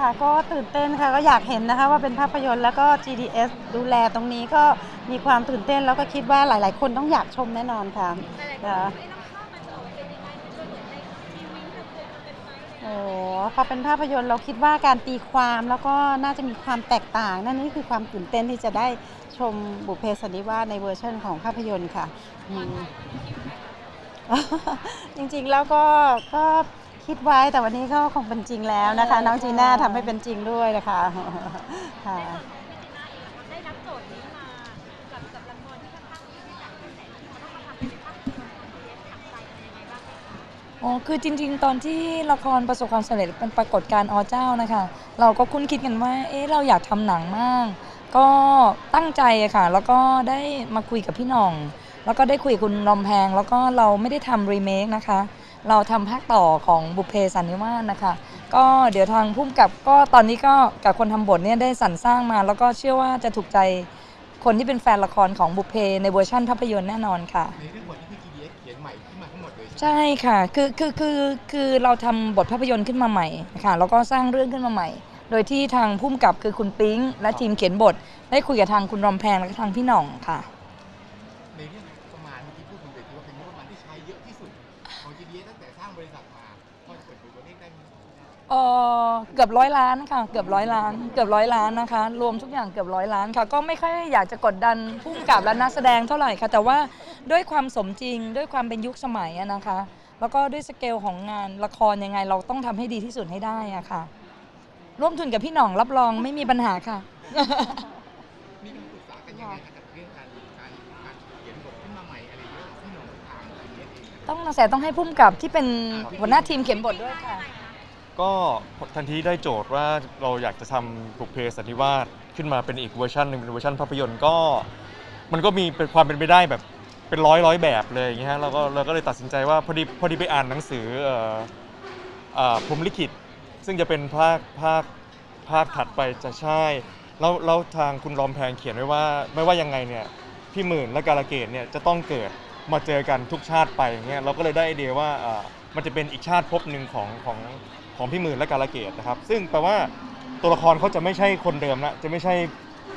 ค่ะก็ตื่นเต้นค่ะก็อยากเห็นนะคะว่าเป็นภาพยนตร์แล้วก็ GDS ดูแลตรงนี้ก็มีความตื่นเต้นแล้วก็คิดว่าหลาย ๆ คนต้องอยากชมแน่นอนค่ะค่ะโอ้พอเป็นภาพยนตร์เราคิดว่าการตีความแล้วก็น่าจะมีความแตกต่าง นั่นนี่คือความตื่นเต้นที่จะได้ชมบุพเพสันนิวาสในเวอร์ชันของภาพยนตร์ค่ะอืมจริงๆแล้วก็ก็ คิดไว้แต่วันนี้ก็คงเป็นจริงแล้วนะคะ น้องจีน่าทำให้เป็นจริงด้วยนะคะค่ะ ได้รับโจทย์นี้มากับกับละครที่ค่อนข้างที่จะกระแสที่มันต้องมาทำเป็นภาพยนตร์ของเอสขับใจเป็นยังไงบ้างไหมคะอ๋อคือจริง ๆ ตอนที่ละครประสบความสำเร็จเป็นปรากฏการณ์อเจ้านะคะ เราก็คุ้นคิดกันว่า เอ๊ะเราอยากทำหนังมาก ก็ตั้งใจอะค่ะ แล้วก็ได้มาคุยกับพี่หน่อง แล้วก็ได้คุยกับคุณลอมแพง แล้วก็เราไม่ได้ทำรีเมคนะคะ เราทำภาคต่อของบุพเพสันนิวาสนะคะ ก็เดี๋ยวทางพุ่มกับก็ตอนนี้ก็กับคนทำบทเนี่ยได้สรรสร้างมา แล้วก็เชื่อว่าจะถูกใจคนที่เป็นแฟนละครของบุพเพในเวอร์ชั่นภาพยนตร์แน่นอนค่ะ ในเรื่องบทที่พี่ GDS เขียนใหม่ขึ้นมาทั้งหมดเลยใช่ไหมใช่ค่ะ คือคือคือคือเราทำบทภาพยนตร์ขึ้นมาใหม่ค่ะแล้วก็สร้างเรื่องขึ้นมาใหม่ โดยที่ทางพุ่มกับคือคุณปิ๊ง และทีมเขียนบท ได้คุยกับทางคุณรอมแพงและทางพี่หน่องค่ะ เออเกือบร้อยล้านค่ะเกือบร้อยล้าน เกือบร้อยล้านนะคะ รวมทุกอย่างเกือบร้อยล้านค่ะ ก็ไม่ค่อยอยากจะกดดันพุ่มกับและนักแสดงเท่าไหร่ค่ะ แต่ว่าด้วยความสมจริงด้วยความเป็นยุคสมัยอะนะคะ แล้วก็ด้วยสเกลของงานละครยังไง เราต้องทำให้ดีที่สุดให้ได้อะค่ะ ร่วมทุนกับพี่หน่องรับรองไม่มีปัญหาค่ะ มีการปรึกษากันยังไงคะกับเรื่องการการการเขียนบทขึ้นมาใหม่อะไรเยอะที่หน่งทาง GDS เองต้องนักแสดงต้องให้พุ่มกับที่เป็นหัวหน้าทีมเขียนบทด้วยค่ะ ก็ทันทีได้โจทย์ว่าเราอยากจะทำบุพเพสันนิวาสขึ้นมาเป็นอีกเวอร์ชันหนึ่งเป็นเวอร์ชันภาพยนตร์ก็ มันก็มีเป็นความเป็นไปได้แบบเป็นร้อยร้อยแบบเลยอย่างเงี้ยฮะเราก็เราก็เลยตัดสินใจว่าพอดีพอดีไปอ่านหนังสือเอ่อเอ่อพรหมลิขิต ซึ่งจะเป็นภาคภาคภาคถัดไปจะใช่แล้วแล้วทางคุณรอมแพงเขียนไว้ว่า ไม่ว่ายังไงเนี่ยพี่หมื่นและกาลเกตเนี่ยจะต้องเกิดมาเจอกันทุกชาติไปอย่างเงี้ยเราก็เลยได้ไอเดียว่าเอ่อมันจะเป็นอีกชาติภพหนึ่งของของ ของพี่หมื่นและกาลเกตนะครับ ซึ่งแปลว่าตัวละครเขาจะไม่ใช่คนเดิมละจะไม่ใช่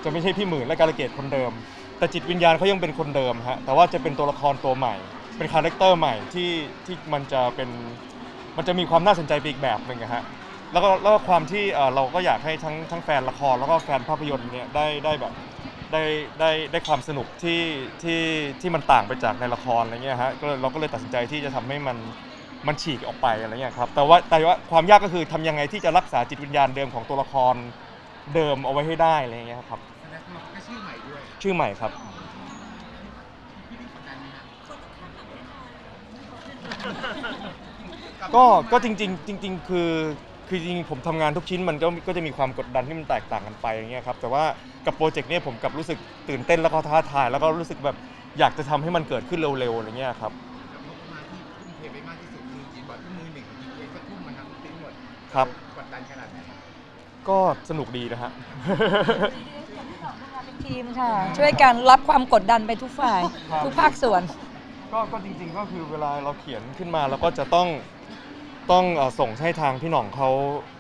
จะไม่ใช่พี่หมื่นและกาลเกตคนเดิม แต่จิตวิญญาณเขายังเป็นคนเดิมฮะแต่ว่าจะเป็นตัวละครตัวใหม่ เป็นคาแรคเตอร์ใหม่ที่ที่มันจะเป็นมันจะมีความน่าสนใจไปอีกแบบหนึ่งอะฮะแล้วก็แล้วก็ความที่เอ่อเราก็อยากให้ทั้งทั้งแฟนละครแล้วก็แฟนภาพยนตร์เนี่ยได้ได้แบบได้ได้ได้ความสนุกที่ที่ที่มันต่างไปจากในละครอะไรเงี้ยฮะก็เลยเราก็เลยตัดสินใจที่จะทำให้มัน มันฉีกออกไปอะไรเงี้ยครับแต่ว่าแต่ว่าความยากก็คือทำยังไงที่จะรักษาจิตวิญญาณเดิมของตัวละครเดิมเอาไว้ให้ได้อะไรเงี้ยครับแสดงว่ามันก็ชื่อใหม่ด้วยชื่อใหม่ครับ พี่พี่กดดันไหมฮะก็ก็จริงๆจริง ๆ คือคือจริงๆผมทำงานทุกชิ้นมันก็ก็จะมีความกดดันที่มันแตกต่างกันไปอย่างเงี้ยครับแต่ว่ากับโปรเจกต์เนี้ยผมกลับรู้สึกตื่นเต้นแล้วก็ท้าทาย แล้วก็รู้สึกแบบอยากจะทำให้มันเกิดขึ้นเร็วๆอะไรเงี้ยครับ ครับ กดดันขนาดไหนก็สนุกดีนะฮะ เป็นทีมค่ะ ช่วยกันรับความกดดันไปทุกฝ่าย ครับ ทุกภาคส่วน ก็ก็จริงๆก็คือเวลาเราเขียนขึ้นมาเราก็จะต้อง ต้องเอ่อส่งให้ทางพี่หน่องเขา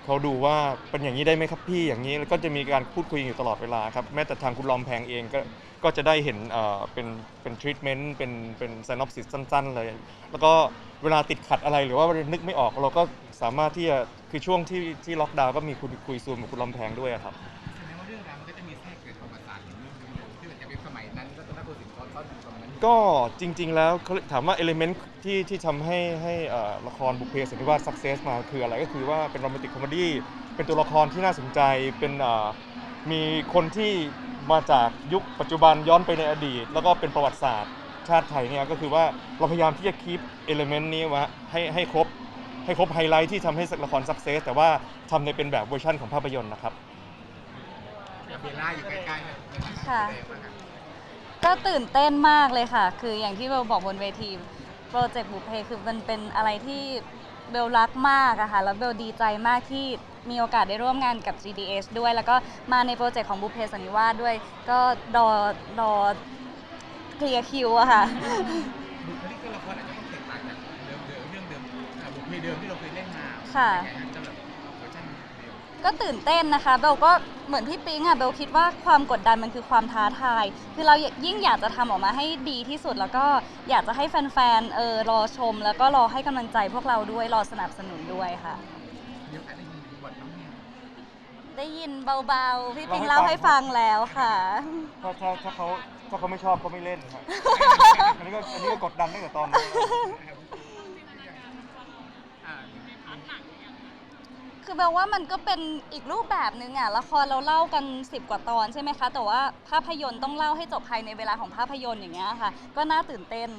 เขาดูว่าเป็นอย่างนี้ได้ไหมครับพี่อย่างนี้แล้วก็จะมีการพูดคุยอยู่ตลอดเวลาครับแม้แต่ทางคุณลอมแพงเองก็ก็จะได้เห็นเอ่อเป็นเป็นทรีทเมนต์เป็นเป็นไซนอปซิสสั้น ๆ เลย แล้วก็เวลาติดขัดอะไรหรือว่านึกไม่ออกเราก็สามารถที่จะคือช่วงที่ที่ล็อกดาวน์ก็มีคุยคุยซูมกับคุณลอมแพงด้วยอะครับ ก็จริง ๆ แล้วเขาถามว่าเอลิเมนต์ที่ที่ทำให้ให้เอ่อละครบุพเพสันนิวาสสักเซสมาคืออะไรก็คือว่าเป็นโรแมนติกคอมเมดี้เป็นตัวละครที่น่าสนใจเป็นเอ่อมีคนที่มาจากยุคปัจจุบันย้อนไปในอดีต แล้วก็เป็นประวัติศาสตร์ชาติไทยเนี่ยก็คือว่าเราพยายามที่จะคีปเอลิเมนต์นี้ไว้ให้ให้ครบให้ครบไฮไลท์ที่ทำให้ละครสักเซสแต่ว่าทำในเป็นแบบเวอร์ชันของภาพยนตร์นะครับกับเบลล่าอยู่ใกล้ๆนะในฐานะค่ะแสดงบ้างครับ ก็ตื่นเต้นมากเลยค่ะ คืออย่างที่เบลบอกบนเวทีโปรเจกต์บุพเพคือมันเป็นอะไรที่เบลรักมากอะค่ะ แล้วเบลดีใจมากที่มีโอกาสได้ร่วมงานกับ GDS ด้วย แล้วก็มาในโปรเจกต์ของบุพเพสันนิวาสด้วย ก็รอรอเคลียร์คิวอะค่ะ บุคลิกตัวละครอาจจะต้องแตกต่างจากเดิมๆเรื่องเดิมอ่าบุคลิกเดิมที่เราเคยเล่นมาค่ะเป็นไงฮะสำหรับเวอร์ชันเดิม ก็ตื่นเต้นนะคะเบลก็เหมือนพี่ปิ๊งอะเบลคิดว่าความกดดันมันคือความท้าทาย คือเรายิ่งอยากจะทำออกมาให้ดีที่สุด แล้วก็อยากจะให้แฟนๆเออรอชม แล้วก็รอให้กำลังใจพวกเราด้วยรอสนับสนุนด้วยค่ะมีโอกาสได้ยินบทน้องเนี่ยได้ยินเบาๆ พี่ปิ๊งเล่าให้ฟังแล้วค่ะ ถ้าถ้าถ้าเขาถ้าเขาไม่ชอบเขาไม่เล่นครับอันนี้ก็อันนี้ก็กดดันตั้งแต่ตอนนี้น อ่า คือแปลว่ามันก็เป็นอีกรูปแบบหนึ่งอะละครเราเล่ากัน 10 กว่าตอนใช่ไหมคะ แต่ว่าภาพยนตร์ต้องเล่าให้จบภายในเวลาของภาพยนตร์อย่างเงี้ยค่ะ ก็น่าตื่นเต้น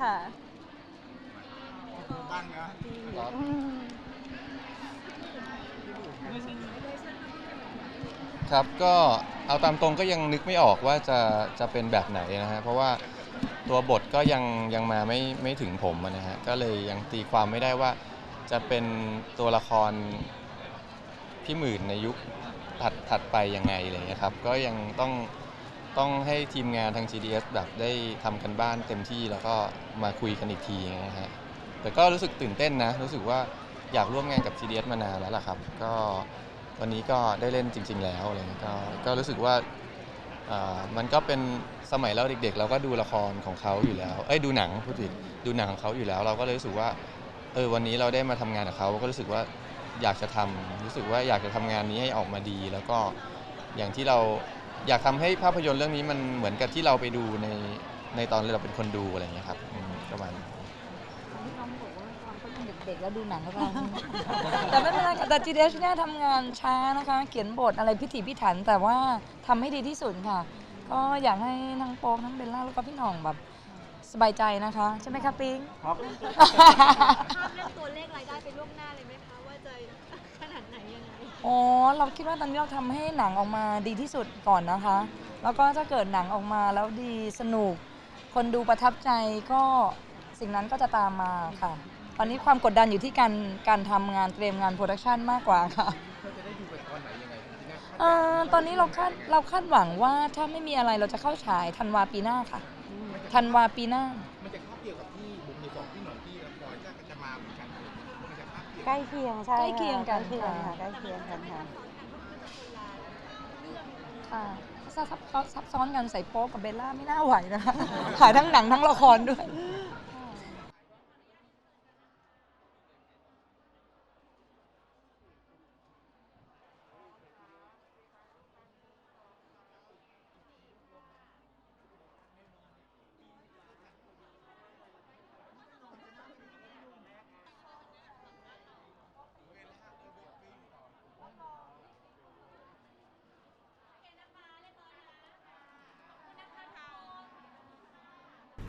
ค่ะบ้งนะครับก็เอาตามตรงก็ยังนึกไม่ออกว่าจะจะเป็นแบบไหนนะฮะเพราะว่าตัวบทก็ยังยังมาไม่ไม่ถึงผมอะนะฮะก็เลยยังตีความไม่ได้ว่าจะเป็นตัวละคร พี่หมื่นในยุคถัดถัดไปยังไงอะไรเงี้ยครับก็ยังต้องต้องให้ทีมงานทาง GDS แบบได้ทำกันบ้านเต็มที่แล้วก็มาคุยกันอีกทีนะฮะแต่ก็รู้สึกตื่นเต้นนะ รู้สึกว่าอยากร่วมงานกับ GDS มานานแล้วล่ะครับ ก็วันนี้ก็ได้เล่นจริง ๆ แล้วอะไรเงี้ยก็ก็รู้สึกว่ามันก็เป็นสมัยเราเด็กๆ เราก็ดูละครของเขาอยู่แล้ว เอ้ยดูหนังพูดผิดดูหนังของเขาอยู่แล้ว เราก็เลยรู้สึกว่าเออวันนี้เราได้มาทำงานกับเขาก็รู้สึกว่า อยากจะทำรู้สึกว่าอยากจะทำงานนี้ให้ออกมาดี แล้วก็อย่างที่เราอยากทำให้ภาพยนตร์เรื่องนี้มันเหมือนกับที่เราไปดูในในตอนเราเป็นคนดูอะไรเงี้ยครับอืมประมาณนั้นที่น้องบอกว่าตอนเขายังเด็กๆแล้วดูหนังเรา แต่ไม่เป็นไรค่ะแต่ GDS เนี่ยทำงานช้านะคะ เขียนบทอะไรพิถีพิถัน แต่ว่าทำให้ดีที่สุดค่ะ ก็อยากให้ทั้งโป๊กทั้งเบลล่าแล้วก็พี่หน่องแบบสบายใจนะคะ ใช่ไหมคะปิงครับภาพเรื่องตัวเล อ๋อเราคิดว่าตอนนี้เราทำให้หนังออกมาดีที่สุดก่อนนะคะ แล้วก็ถ้าเกิดหนังออกมาแล้วดีสนุก คนดูประทับใจก็สิ่งนั้นก็จะตามมาค่ะ ตอนนี้ความกดดันอยู่ที่การการทำงานเตรียมงานโปรดักชันมากกว่าค่ะ เราจะได้ดูกันตอนไหนยังไงทีนี้เอ่อตอนนี้เราคาดเราคาดหวังว่าถ้าไม่มีอะไรเราจะเข้าฉายธันวาปีหน้าค่ะธันวาปีหน้า ใกล้เคียงใช่ใกล้เคียงกันใกล้เคียงค่ะ ค่ะใกล้เคียงกันค่ะ ค่ะซับซับซับซ้อนกันใส่โป๊กกับเบลล่าไม่น่าไหวนะคะขายทั้งหนังทั้งละครด้วย